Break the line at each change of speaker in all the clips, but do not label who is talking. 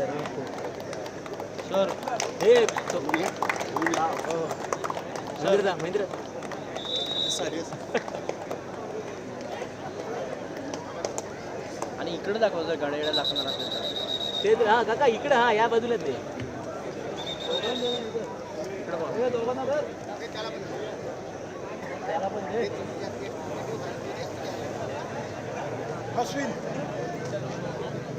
Sir हे तो-. Sir Mahendra आणि इकडे दाखवतं गाड्या दाखवणार असेल तर ते हा काका इकडे हा या बाजूला ते इकडं बघ. त्याला पण दे. गाड्या का तू मधीच राहा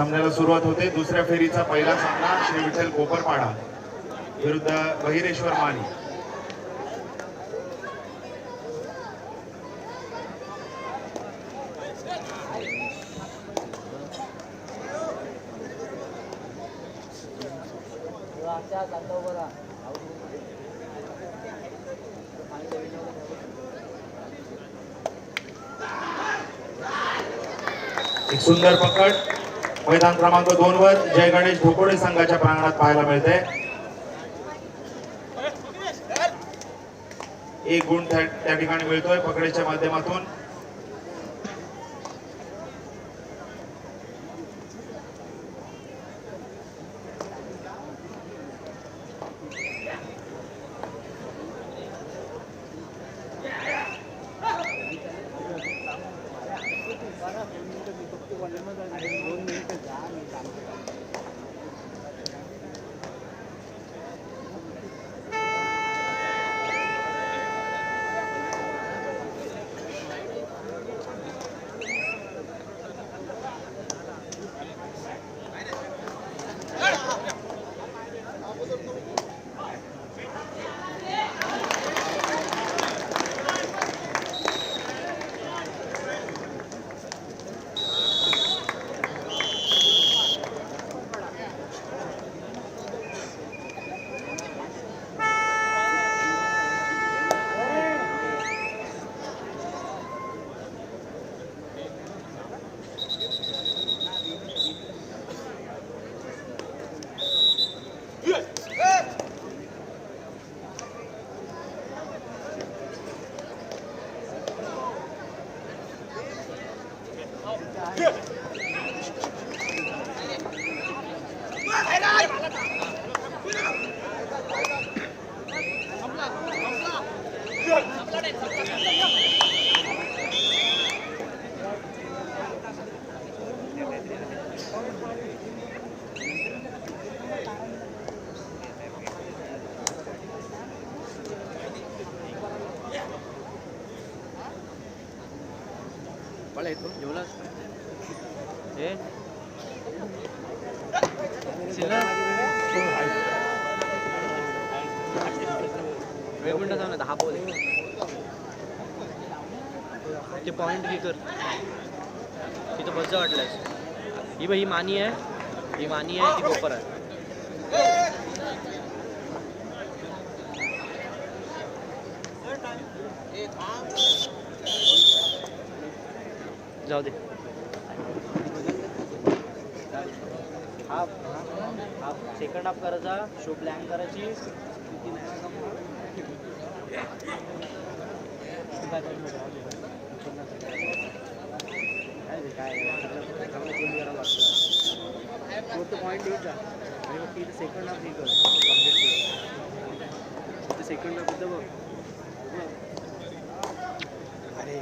सामन्याला सुरुवात होते. दुसऱ्या फेरीचा पहिला सामना श्री विठ्ठल कोपरपाडा विरुद्ध बहिरेश्वर
माने.
एक सुंदर पकड. मैदान क्रमांक दोन वर जय गणेश भोकोडे संघाच्या प्रांगणात पाहायला मिळते. एक गुण त्या त्या ठिकाणी मिळतोय पकडेच्या माध्यमातून.
ते कर। तिथं जा वाटलंस ही। बाई ही मानी आहे ही मानी आहे ती कोपर आहे जाऊ दे सेकंड हाफ करायचा. शो प्लॅन करायची. काय रे, काय करावं लागतं पॉईंट येत जा. आणि मग तिथे सेकंड हाफ हे कर. कंप्लीट कर सेकंड हाफ बघ. अरे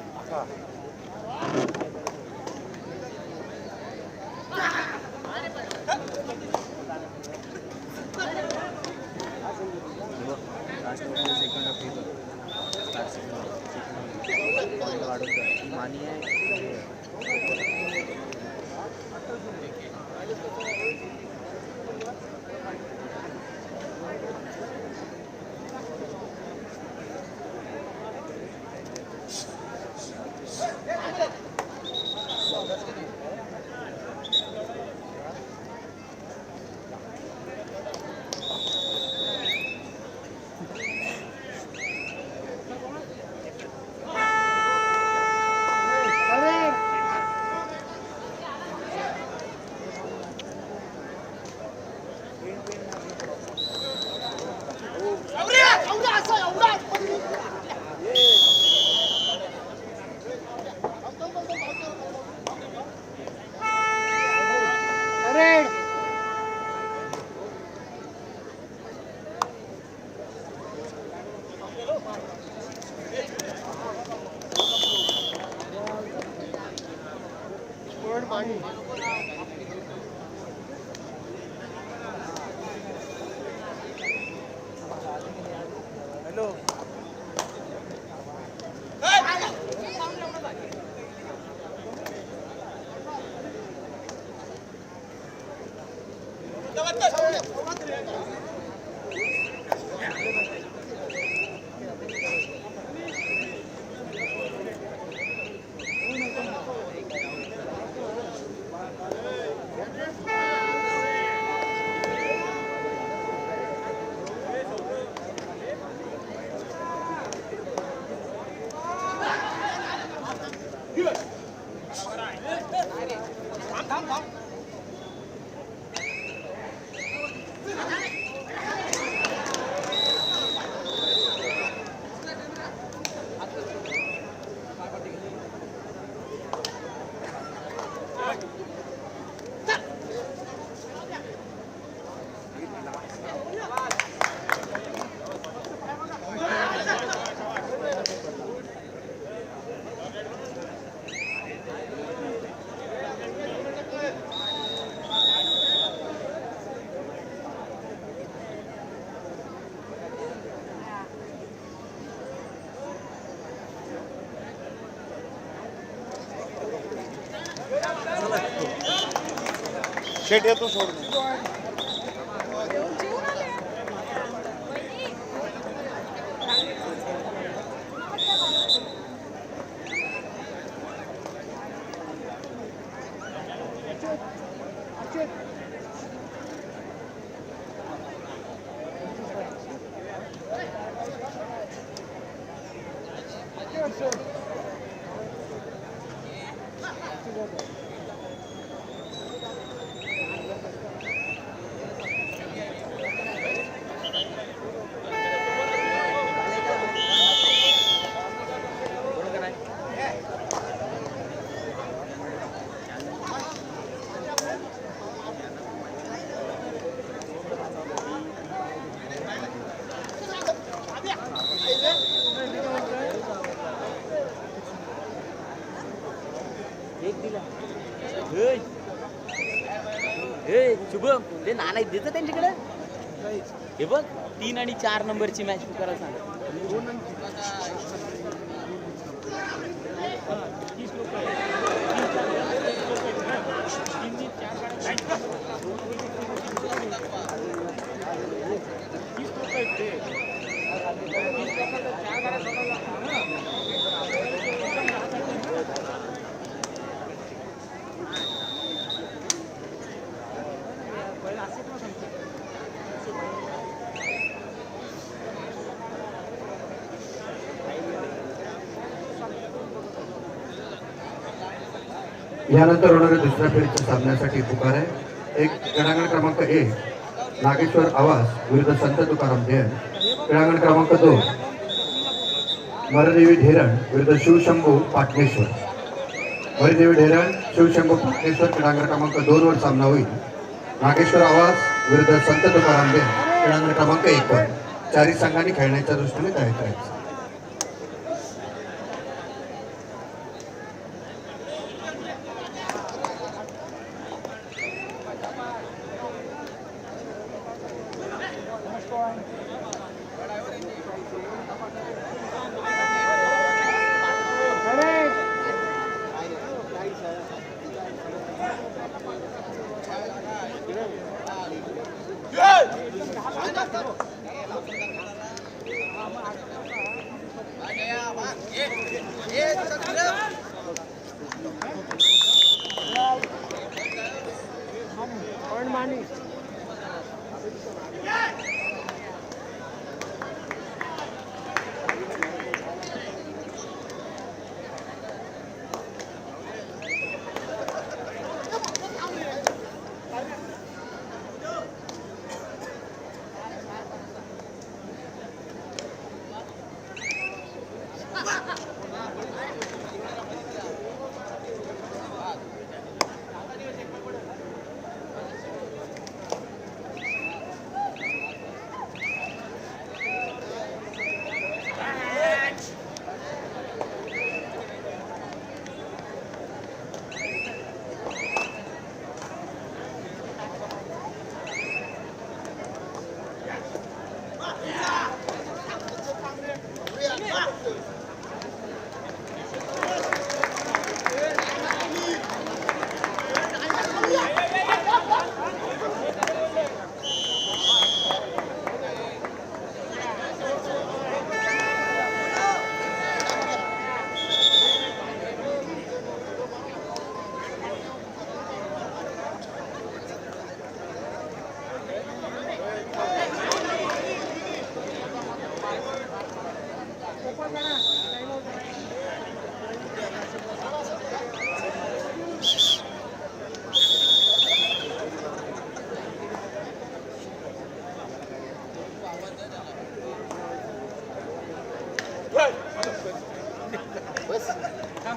ਛੇਟੇ ਤੋਂ ਛੋੜਨੇ ते नाना देतं त्यांच्याकडे? हे बघ तीन आणि चार नंबरची मॅच तू करायला सांग.
यानंतर होणाऱ्या दुसऱ्या फेरीच्या सामन्यासाठी पुकार आहे. एक क्रीडांगण क्रमांक एक नागेश्वर आवास विरुद्ध संत तुकाराम जैन. क्रीडांगण क्रमांक दोन मरदेवी ढेरण विरुद्ध शिवशंभू पाटणेश्वर. मरदेवी ढेरण शिवशंभू पाटणेश्वर क्रीडांगण क्रमांक दोन वर सामना होईल. नागेश्वर आवास विरुद्ध संत तुकाराम जैन क्रीडांगण क्रमांक एक वर. चारही संघांनी खेळण्याच्या दृष्टीने तयार करायचं
पण माने
Ah,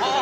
ah, ah.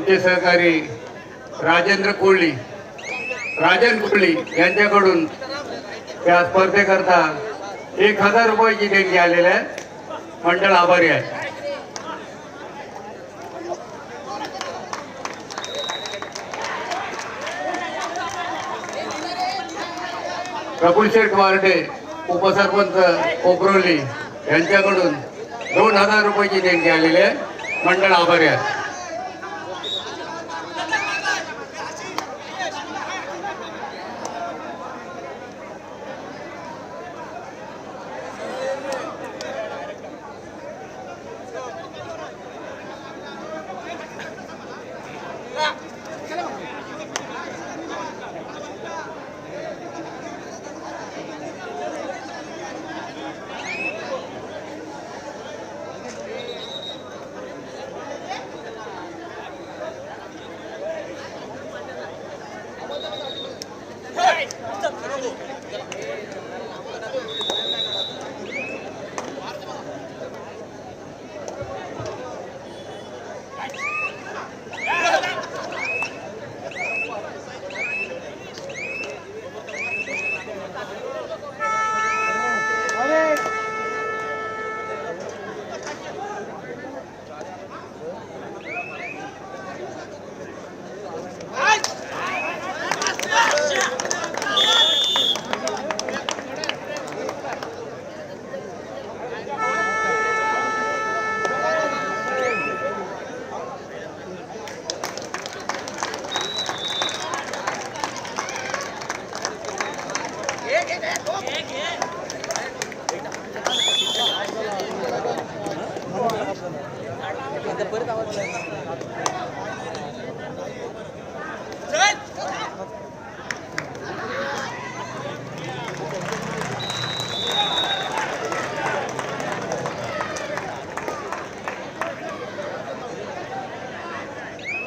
आमचे सहकारी राजेंद्र कोळी राजन कोळी यांच्याकडून त्या स्पर्धेकरता एक हजार रुपयाची देणगी आलेली आहे मंडळ आभारी आहे. प्रफुल शेठ वारडे उपसरपंच कोपरोली यांच्याकडून दोन हजार रुपयाची देणगी आलेली आहे मंडळ आभारी आहे.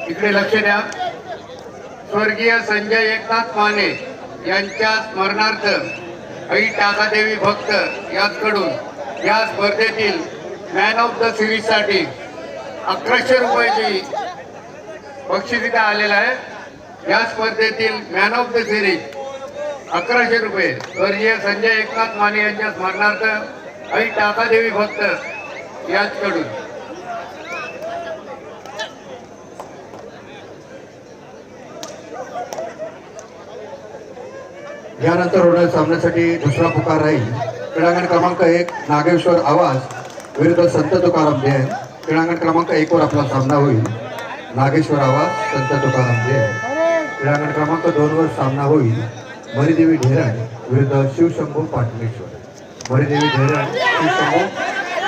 इकडे लक्ष द्या. स्वर्गीय संजय एकनाथ माने यांच्या स्मरणार्थ आई टाकादेवी भक्त याचकडून या स्पर्धेतील मॅन ऑफ द सिरीजसाठी अकराशे रुपयाची बक्षीस इथे आलेलं आहे. या स्पर्धेतील मॅन ऑफ द सिरीज अकराशे रुपये. स्वर्गीय संजय एकनाथ माने यांच्या स्मरणार्थ आई टाकादेवी भक्त याचकडून
यानंतर होणार सामन्यासाठी दुसरा पुकार राहील. क्रीडांगण क्रमांक एक नागेश्वर आवाज विरुद्ध संत तुकाराम जैन. क्रीडांगण क्रमांक एक वर आपला सामना होईल. नागेश्वर आवाज संत तुकाराम जैन क्रीडांगण क्रमांक दोन वर सामना होईल. मरीदेवी ढेरण विरुद्ध शिवशंभू पाटणेश्वर. मरीदेवी ढेरण शिवशंभू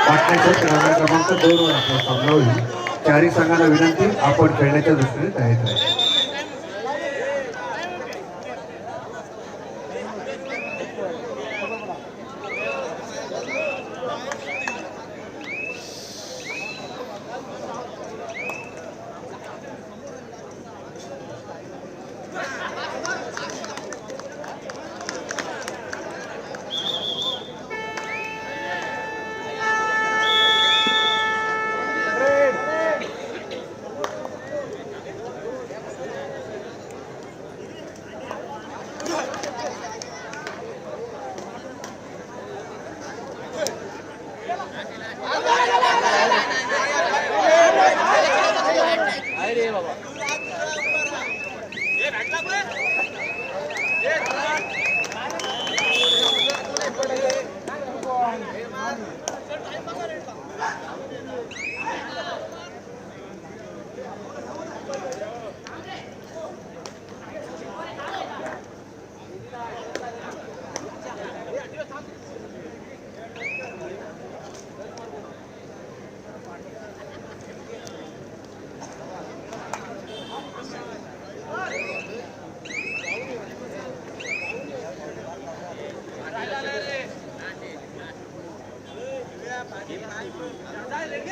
पाटणेश्वर क्रीडांगण क्रमांक दोन वर आपला सामना होईल. चारही संघाला विनंती आपण खेळण्याच्या दृष्टीने तयार राहील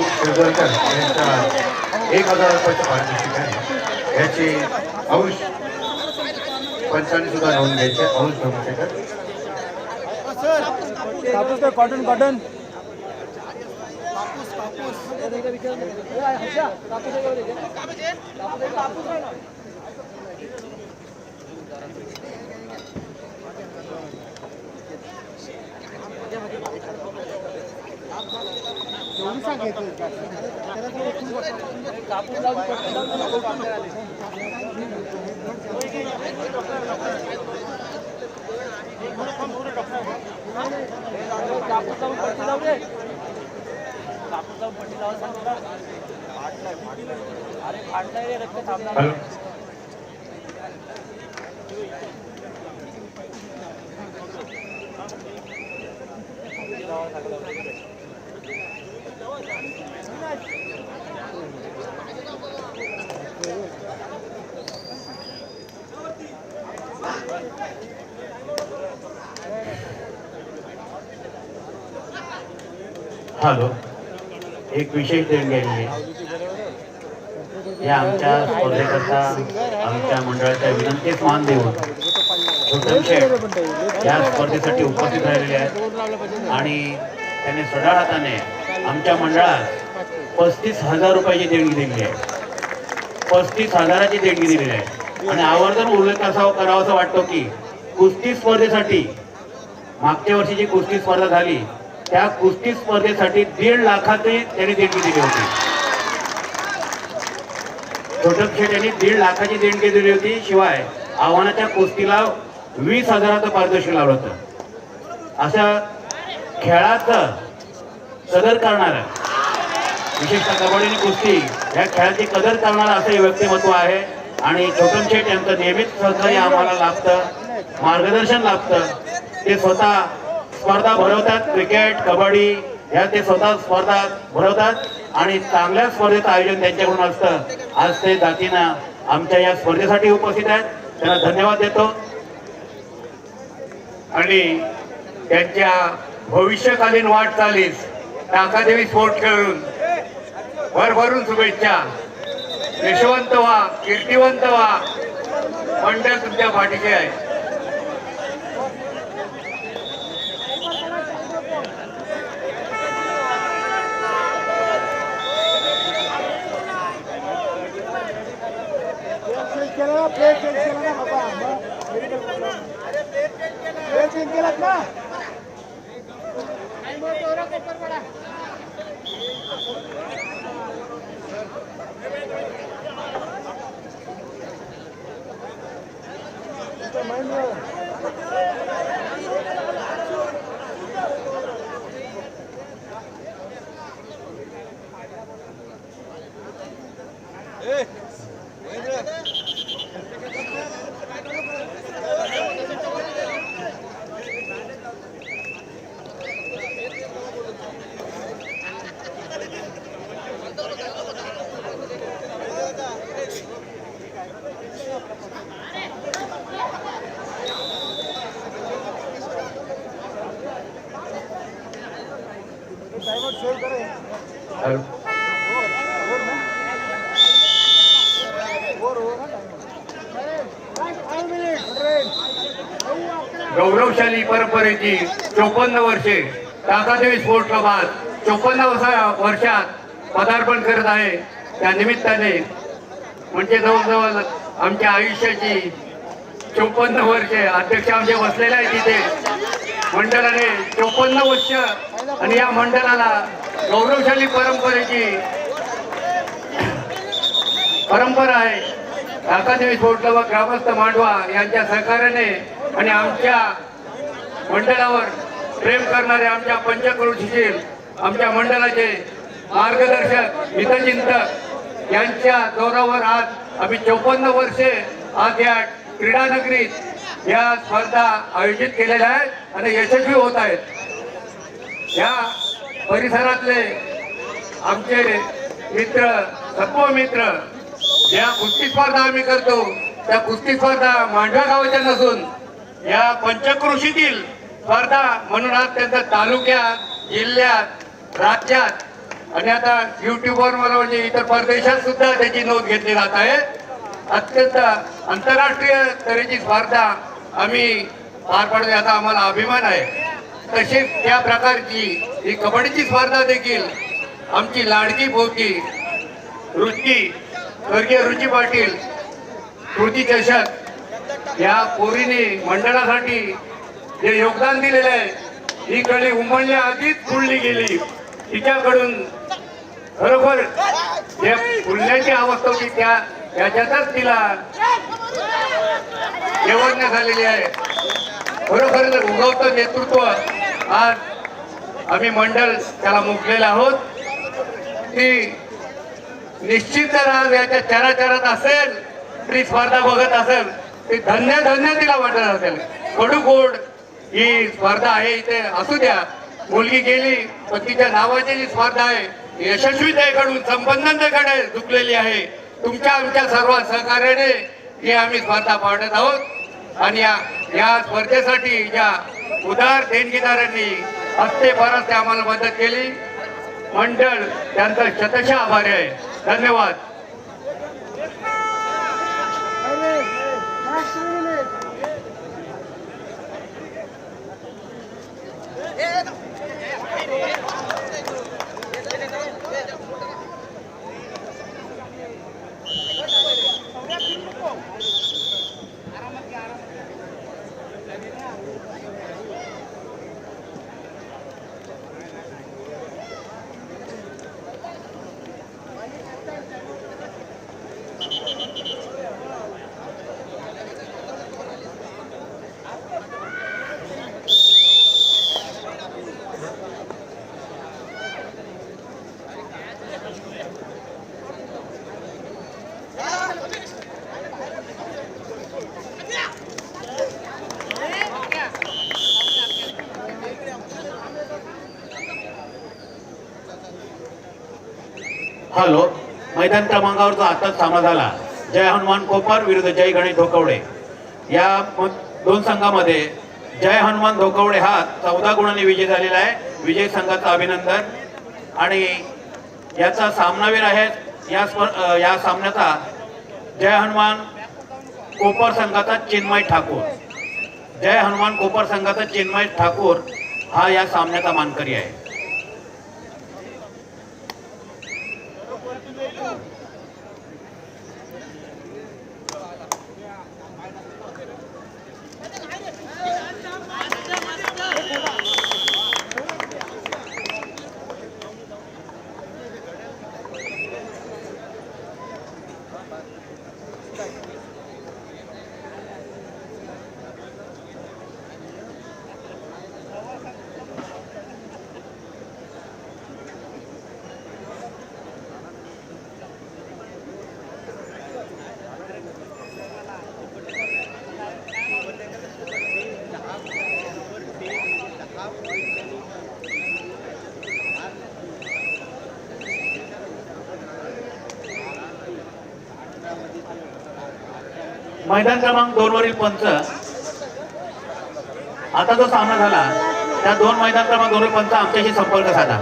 बाबू
यांच्या एक हजार रुपयाचं पारितोषिक आहे याची अंश पंचाने सुद्धा नोंद घ्यायची आहे. अंश डोमशेकर
कॉटन कॉटन कापूस कापूस हर्षा कापूस आहे का बरं इथे? कापूस आहे, कापूस आहे ना कापूस लावून पटकन लावून नको कापण्यात आले. कापूस लावून पट्टी लावू दे कापूस लावून पट्टी लावायला सांग तुला. फाटलाय, फाटलाय. अरे फाटलाय रे रक्त थांबणार
हॅलो.
एक विशेष देणगी आहे या आमच्या स्पर्धेकरता आमच्या मंडळाच्या विनंती मान देऊन गौतम शेठ या स्पर्धेसाठी उपस्थित राहिलेले आहेत. आणि त्याने सढाळ हाताने आमच्या मंडळात पस्तीस हजार रुपयाची देणगी दिलेली आहे. पस्तीस हजाराची देणगी दिलेली आहे. आणि आवर्जून उल्लेख असावा करावासा वाटतो की कुस्ती स्पर्धेसाठी मागच्या वर्षी जी कुस्ती स्पर्धा झाली. त्या कुस्ती स्पर्धेसाठी दीड लाखाची त्यांनी देणगी दिली होती. छोटप शेठ यांनी दीड लाखाची देणगी दिली होती. शिवाय आव्हानाच्या कुस्तीला वीस हजाराचं पारितोषिक लावलं होतं. अशा खेळाचं कदर करणारं विशेषतः कबड्डी आणि कुस्ती या खेळाची कदर करणारं असं हे व्यक्तिमत्व आहे. आणि छोटम शेठ यांचं नियमित सहकार्य आम्हाला लाभतं मार्गदर्शन लाभतं. ते स्वतः स्पर्धा भरवतात. क्रिकेट कबड्डी या ते स्वतः स्पर्धा भरवतात. आणि चांगल्या स्पर्धेचं आयोजन त्यांच्याकडून असतं. आज ते जातीनं आमच्या या स्पर्धेसाठी उपस्थित आहेत. त्यांना धन्यवाद देतो.
आणि त्यांच्या भविष्यकालीन वाटचालीस टाकादेवी स्पोर्ट खेळून भरभरून शुभेच्छा. यशवंत व्हा कीर्तिवंत व्हा. मंडळ तुमच्या पाठीचे आहे.
प्लेट चेंज केला ना बाबा मग मेडिकल प्रॉब्लेम प्लेट चेंज केलात ना
गौरवशाली परंपरेची चोपन्न वर्षे टाकादेवी स्पोर्ट क्लबात चोपन्न वर्षात पदार्पण करत आहे. त्या निमित्ताने म्हणजे जवळजवळ आमच्या आयुष्याची चोपन्न वर्षे अध्यक्ष आमचे बसलेले आहेत तिथे मंडळाने चोपन्न वर्ष आणि या मंडळाला गौरवशाली परंपरेची परंपरा आहे. काकादेवी सोडलं ग्रामस्थ मांडवा यांच्या सहकार्याने आणि आमच्या मंडळावर प्रेम करणारे आमच्या पंचक्रोशीतील आमच्या मंडळाचे मार्गदर्शक हितचिंतक यांच्या जोरावर आज आम्ही चौपन्न वर्षे आज या क्रीडा नगरीत या स्पर्धा आयोजित केलेल्या आहेत आणि यशस्वी होत आहेत. या परिसरातले आमचे मित्र सत्व मित्र ज्या कुस्ती स्पर्धा आम्ही करतो त्या कुस्ती स्पर्धा मांडव्या गावाच्या नसून या पंचकृषीतील स्पर्धा म्हणून आज त्यांचा तालुक्यात जिल्ह्यात राज्यात आणि आता युट्यूबवर मला म्हणजे इतर परदेशात सुद्धा त्याची नोंद घेतली जात आहे. अत्यंत आंतरराष्ट्रीय तऱ्हेची स्पर्धा आम्ही पार पाडतो याचा आम्हाला अभिमान आहे. तशीच त्या प्रकारची ही कबड्डीची स्पर्धा देखील आमची लाडकी भोवती रुची स्वर्गीय रुची पाटील कृती चषक या पोरीने मंडळासाठी जे योगदान दिलेलं आहे ही कळी उमलल्या आधीच फुलली गेली. तिच्याकडून खरोखर जे फुलण्याची अवस्था होती त्या त्याच्यातच तिला निवडण्यात झालेली आहे. खरोखर उगवतं नेतृत्व. आज आम्ही मंडळ त्याला मुकलेलं आहोत. ती निश्चित आज याच्या चराचरात असेल ती स्पर्धा बघत असेल ती धन्य धन्य तिला वाटत असेल. कडू गोड ही स्पर्धा आहे इथे असू द्या. मुलगी गेली पण तिच्या नावाची जी स्पर्धा आहे यशस्वीतेकडून संबंधांकडे झुकलेली आहे. तुमच्या आमच्या सर्व सहकार्याने ही आम्ही स्पर्धा पाडत आहोत. आणि या या स्पर्धेसाठी ज्या उदार देणगीदारांनी हस्ते परस्ते आम्हाला मदत केली. मंडळ त्यांचा शतश आभारी आहे. धन्यवाद.
हॅलो मैदान क्रमांकावरचा आताच सामना झाला. जय हनुमान कोपर विरुद्ध जय गणेश धोकवडे. या दोन संघामध्ये जय हनुमान धोकवडे हा चौदा गुणांनी विजय झालेला आहे. विजय संघाचं अभिनंदन. आणि याचा सामनावीर आहे. या स्पर या सामन्याचा जय हनुमान कोपर संघाचा चिन्मय ठाकूर. जय हनुमान कोपर संघाचा चिन्मय ठाकूर हा या सामन्याचा मानकरी आहे. मैदान क्रमांक दोन वरील पंच. आता जो सामना झाला त्या दोन मैदान क्रमांक दोन वरील पंच आमच्याशी संपर्क साधा.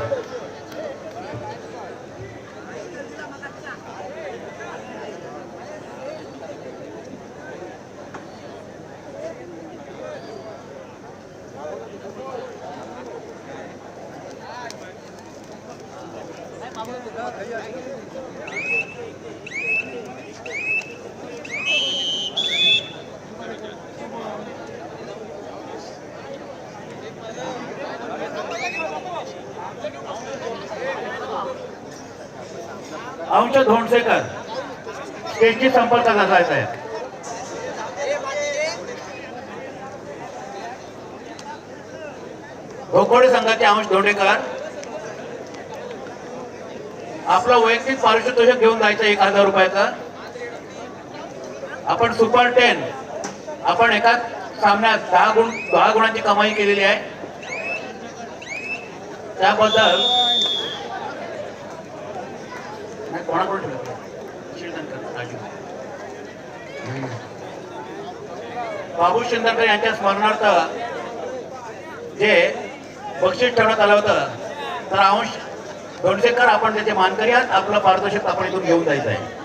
अंश धोंडसेकर स्टेजशी संपर्क साधायचा आहे. भोकोडे संघाचे अंश धोंडेकर. आपला वैयक्तिक पारितोषिक घेऊन जायचं एक हजार रुपयाचा. आपण सुपर टेन आपण एका सामन्यात दहा गुण दहा गुणांची कमाई केलेली आहे. त्याबद्दल कोणाकडून ठेवलं? बाबू शिंदरकर यांच्या स्मरणार्थ जे बक्षीस ठेवण्यात आलं होतं तर अंश दोनशेकर आपण त्याचे मानकरी आहात. आपलं पारितोषिक आपण इथून घेऊन जायचं आहे.